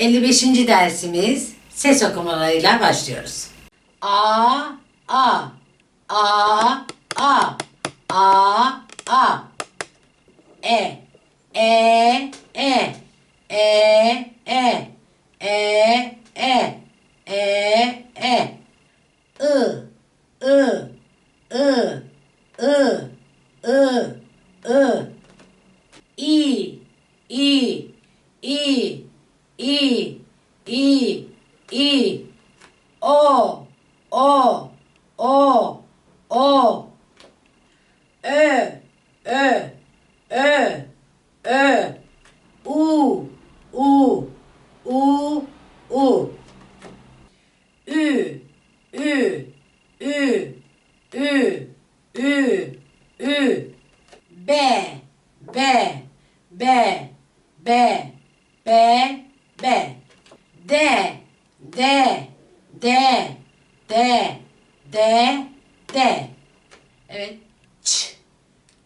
55. dersimiz ses okumalarıyla başlıyoruz. A, A, A, A, A, A, E, E, E, E, E, E, E, E, E, I, I, I, I, I, I, İ, İ, İ, İ, 이, 이, 이, 어, 어, 어, 어, 에, 에, 에, 에, 우, 우, 우, 우. there, there, there, there, there, there. Evet. Ç,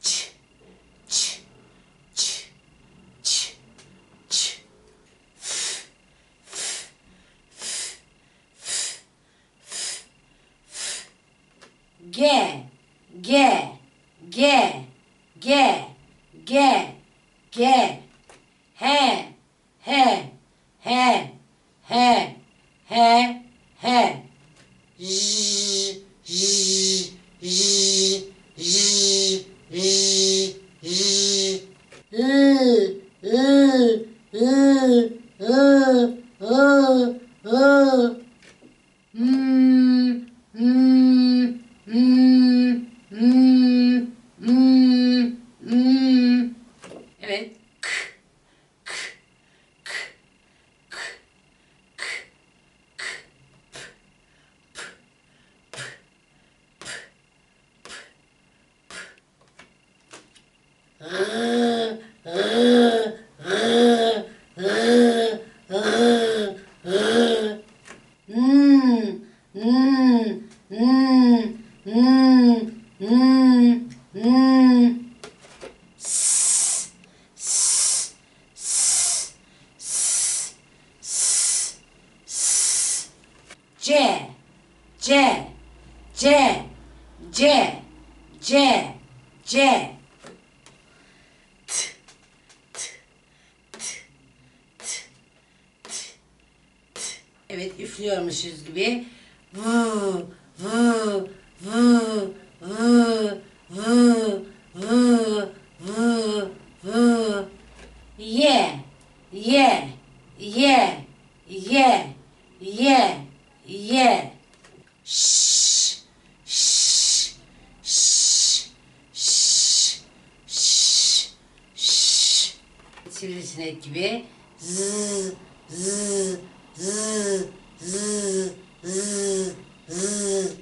ç, ç, ç, ç, ç. F, f, f, f, f, f. G, g, g, g, g, g. He, he, he. 해, 해, 해. 지, 지, 지, 지, 지, 지. 으, 으, 으, 으, 으, 으. 음, 음. 음, 음, 음, 음, 음, 음. 제, 제, 제, 제, 제, 제. Üflüyormuşuz gibi. Vu, vu, vu, vu, vu, vu, vu, vu. Ye, ye, ye, ye, ye, ye. Şş, şş, şş, şş, şş, şş. Sivrisinek gibi. Z, z, z, z, z, z.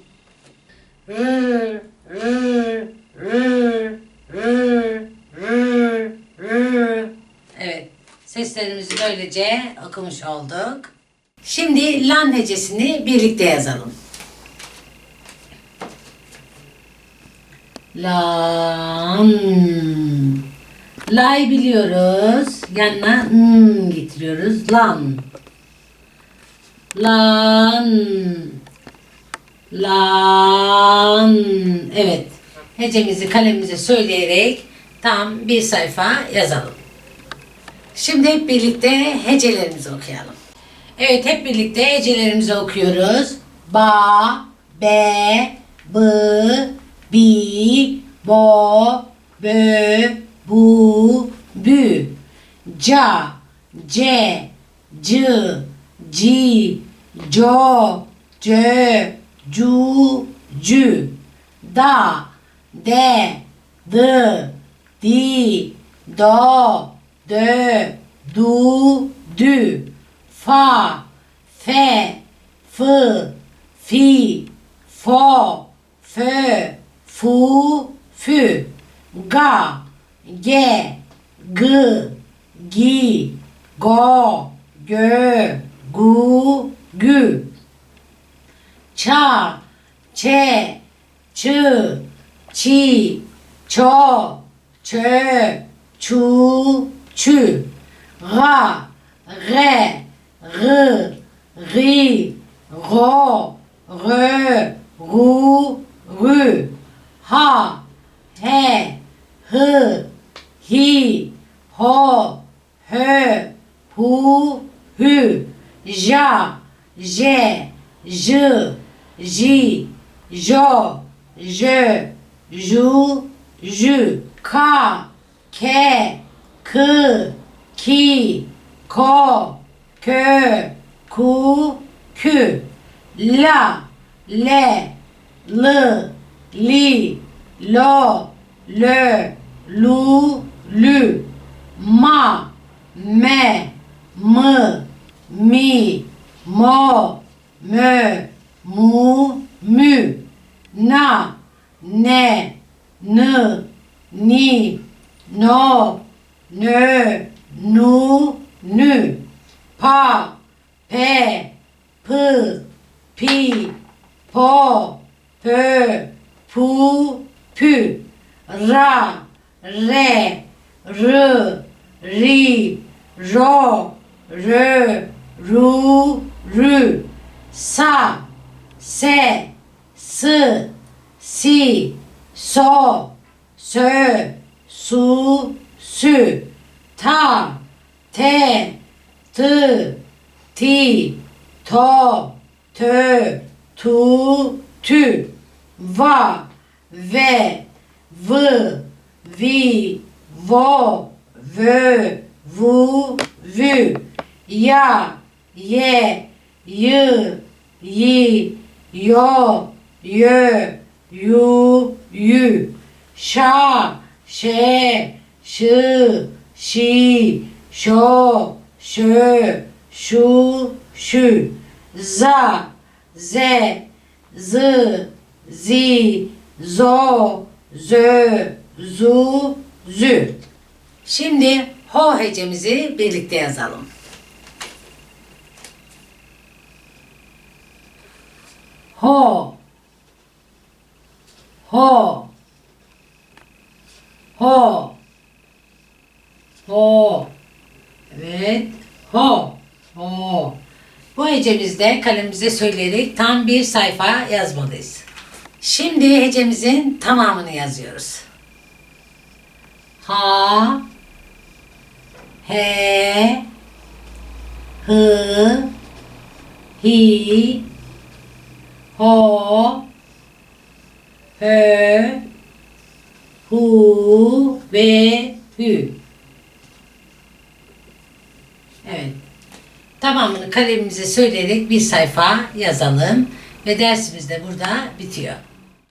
Rı, rı, rı, rı, rı, rı. Evet. Seslerimizi böylece okumuş olduk. Şimdi lan hecesini birlikte yazalım. Lan. La'yı biliyoruz. Yanına n getiriyoruz. Lan. Lan. Lan. Evet. Hecemizi kalemimize söyleyerek tam bir sayfa yazalım. Şimdi hep birlikte hecelerimizi okuyalım. Evet hep birlikte hecelerimizi okuyoruz. Ba, be, bı, bi, bo, bö, bu, bü. Ca, ce, cı, ci, co, cö, cu, cü. Da, de, dı, di, do, dö, du, dü. Fa, fe, fı, fi, fo, fö, fu, fü. Ga, ge, gı, gi, go, gö, gu, gü. Ça, çe, çı, çi, ço, çö, çu, tu, ra, ré, re, ri, ro, re, rou, ru, ha, he, he, hi, ho, he, hu, hu, ja, j'ai, je, j'y, jo, je, joue, ju, ka, ke, Kı, Ki, Ko, Kö, Ku, Kü, La, Le, L, Li, Lo, Lö, Lu, Lü, Ma, Me, Mı, Mi, Mo, Mö, Mu, Mü, Na, Ne, Nı, Ni, No, Nö, Nu, Nü, Pa, Pe, Pı, Pi, Po, Pö, Pu, Pü, Ra, Re, Rı, Ri, Ro, Rö, Ru, Rü, Sa, Se, Sı, Si, So, Sö, Su, Sü, Ta, Te, Tı, Ti, To, Tö, Tu, Tü, Va, Ve, Vı, Vi, Vo, Vö, Vu, Vü, Ya, Ye, Yı, Yi, Yo, Yö, Yu, Yü, Şa, Şe, Şı, Şi, Şo, Şö, Şu, Şü, Za, Ze, Zı, Zi, Zo, Zö, Zu, Zü. Şimdi ho hecemizi birlikte yazalım. Ho. Ho. Ho. Ho. Evet. Ho. Ho. Bu hecemizde kalemimize söyleyerek tam bir sayfa yazmalıyız. Şimdi hecemizin tamamını yazıyoruz. Ha. He. Hı. Hi. Ho. Hö. Hu ve hü. Evet. Tamamını kalemimize söyleyerek bir sayfa yazalım ve dersimiz de burada bitiyor.